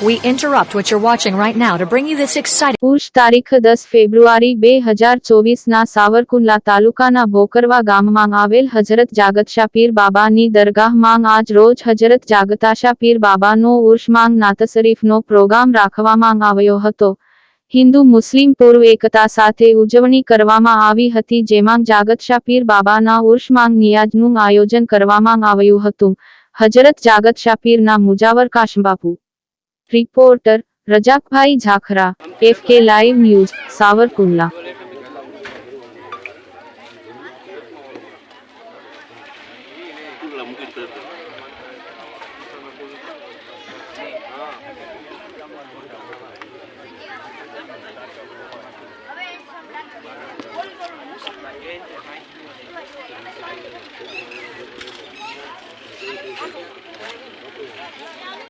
We interrupt what you're watching right now to bring you this exciting. પુરુષ તારીખ દસ ફેબ્રુઆરી બે હજાર સાવરકુંડલા તાલુકાના બોકરવા ગામમાં આવેલ હજરત જાગતશા પીર બાબાની દરગાહમાં આજ રોજ હજરત જાગતાશા પીર બાબાનો ઉર્ષમાંગ નાત શરીફનો પ્રોગ્રામ રાખવામાં આવ્યો હતો હિન્દુ મુસ્લિમ પૂર્વ એકતા સાથે ઉજવણી કરવામાં આવી હતી જેમાં જાગતશા પીર બાબાના ઉર્ષમાંગ નિયાજનું આયોજન કરવામાં આવ્યું હતું હજરત જાગતશા પીરના Mujawar કાશબાપુ reporter Razak bhai Jhakhra F K live news Savarkundla.